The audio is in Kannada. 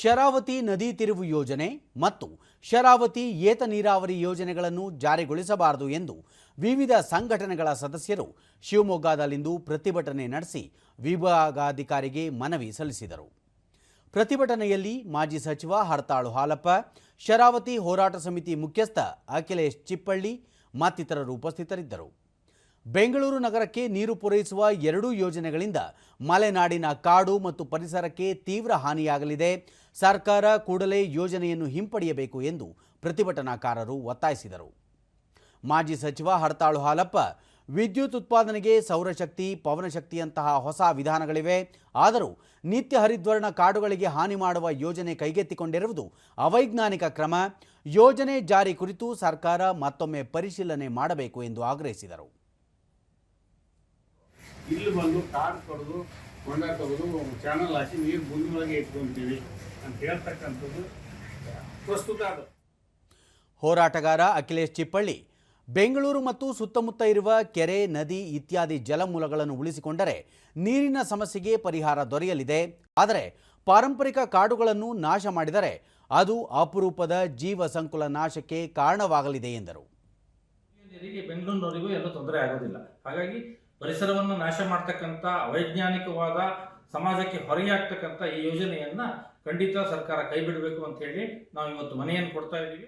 ಶರಾವತಿ ನದಿ ತಿರುವು ಯೋಜನೆ ಮತ್ತು ಶರಾವತಿ ಏತ ನೀರಾವರಿ ಯೋಜನೆಗಳನ್ನು ಜಾರಿಗೊಳಿಸಬಾರದು ಎಂದು ವಿವಿಧ ಸಂಘಟನೆಗಳ ಸದಸ್ಯರು ಶಿವಮೊಗ್ಗದಲ್ಲಿಂದು ಪ್ರತಿಭಟನೆ ನಡೆಸಿ ವಿಭಾಗಾಧಿಕಾರಿಗೆ ಮನವಿ ಸಲ್ಲಿಸಿದರು. ಪ್ರತಿಭಟನೆಯಲ್ಲಿ ಮಾಜಿ ಸಚಿವ ಹರತಾಳು ಹಾಲಪ್ಪ, ಶರಾವತಿ ಹೋರಾಟ ಸಮಿತಿ ಮುಖ್ಯಸ್ಥ ಅಖಿಲೇಶ್ ಚಿಪ್ಪಳ್ಳಿ ಮತ್ತಿತರರು ಉಪಸ್ಥಿತರಿದ್ದರು. ಬೆಂಗಳೂರು ನಗರಕ್ಕೆ ನೀರು ಪೂರೈಸುವ ಎರಡೂ ಯೋಜನೆಗಳಿಂದ ಮಲೆನಾಡಿನ ಕಾಡು ಮತ್ತು ಪರಿಸರಕ್ಕೆ ತೀವ್ರ ಹಾನಿಯಾಗಲಿದೆ. ಸರ್ಕಾರ ಕೂಡಲೇ ಯೋಜನೆಯನ್ನು ಹಿಂಪಡೆಯಬೇಕು ಎಂದು ಪ್ರತಿಭಟನಾಕಾರರು ಒತ್ತಾಯಿಸಿದರು. ಮಾಜಿ ಸಚಿವ ಹರತಾಳು ಹಾಲಪ್ಪ, ವಿದ್ಯುತ್ ಉತ್ಪಾದನೆಗೆ ಸೌರಶಕ್ತಿ, ಪವನಶಕ್ತಿಯಂತಹ ಹೊಸ ವಿಧಾನಗಳಿವೆ. ಆದರೂ ನಿತ್ಯ ಹರಿದ್ವರ್ಣ ಕಾಡುಗಳಿಗೆ ಹಾನಿ ಮಾಡುವ ಯೋಜನೆ ಕೈಗೆತ್ತಿಕೊಂಡಿರುವುದು ಅವೈಜ್ಞಾನಿಕ ಕ್ರಮ. ಯೋಜನೆ ಜಾರಿ ಕುರಿತು ಸರ್ಕಾರ ಮತ್ತೊಮ್ಮೆ ಪರಿಶೀಲನೆ ಮಾಡಬೇಕು ಎಂದು ಆಗ್ರಹಿಸಿದರು. ಇಲ್ಲಿ ಬಂದು ಕಾರ್ ಕೊಡೋದು ಹೊಂಡ ತೆಗೆದು ಚಾನಲ್ ಹಾಕಿ ನೀರು ಬುಂದಿಗೆ ಇಟ್ಕೊಂತೀವಿ ಅಂತ ಹೇಳ್ತಕ್ಕಂಥದ್ದು ಪ್ರಸ್ತುತ ಅದು. ಹೋರಾಟಗಾರ ಅಖಿಲೇಶ್ ಚಿಪ್ಪಳ್ಳಿ ಬೆಂಗಳೂರು ಮತ್ತು ಸುತ್ತಮುತ್ತ ಇರುವ ಕೆರೆ ನದಿ ಇತ್ಯಾದಿ ಜಲಮೂಲಗಳನ್ನು ಉಳಿಸಿಕೊಂಡರೆ ನೀರಿನ ಸಮಸ್ಯೆಗೆ ಪರಿಹಾರ ದೊರೆಯಲಿದೆ. ಆದರೆ ಪಾರಂಪರಿಕ ಕಾಡುಗಳನ್ನು ನಾಶ ಮಾಡಿದರೆ ಅದು ಅಪರೂಪದ ಜೀವ ಸಂಕುಲ ನಾಶಕ್ಕೆ ಕಾರಣವಾಗಲಿದೆ ಎಂದರು. ಬೆಂಗಳೂರಿನವರಿಗೂ ಎಲ್ಲ ತೊಂದರೆ ಆಗೋದಿಲ್ಲ. ಹಾಗಾಗಿ ಪರಿಸರವನ್ನು ನಾಶ ಮಾಡ್ತಕ್ಕಂಥ ಅವೈಜ್ಞಾನಿಕವಾದ ಸಮಾಜಕ್ಕೆ ಹೊರೆಯಾಗ್ತಕ್ಕಂಥ ಈ ಯೋಜನೆಯನ್ನ ಖಂಡಿತ ಸರ್ಕಾರ ಕೈ ಬಿಡಬೇಕು ಅಂತ ಹೇಳಿ ನಾವು ಇವತ್ತು ಮನೆಯನ್ನು ಕೊಡ್ತಾ ಇದ್ದೀವಿ.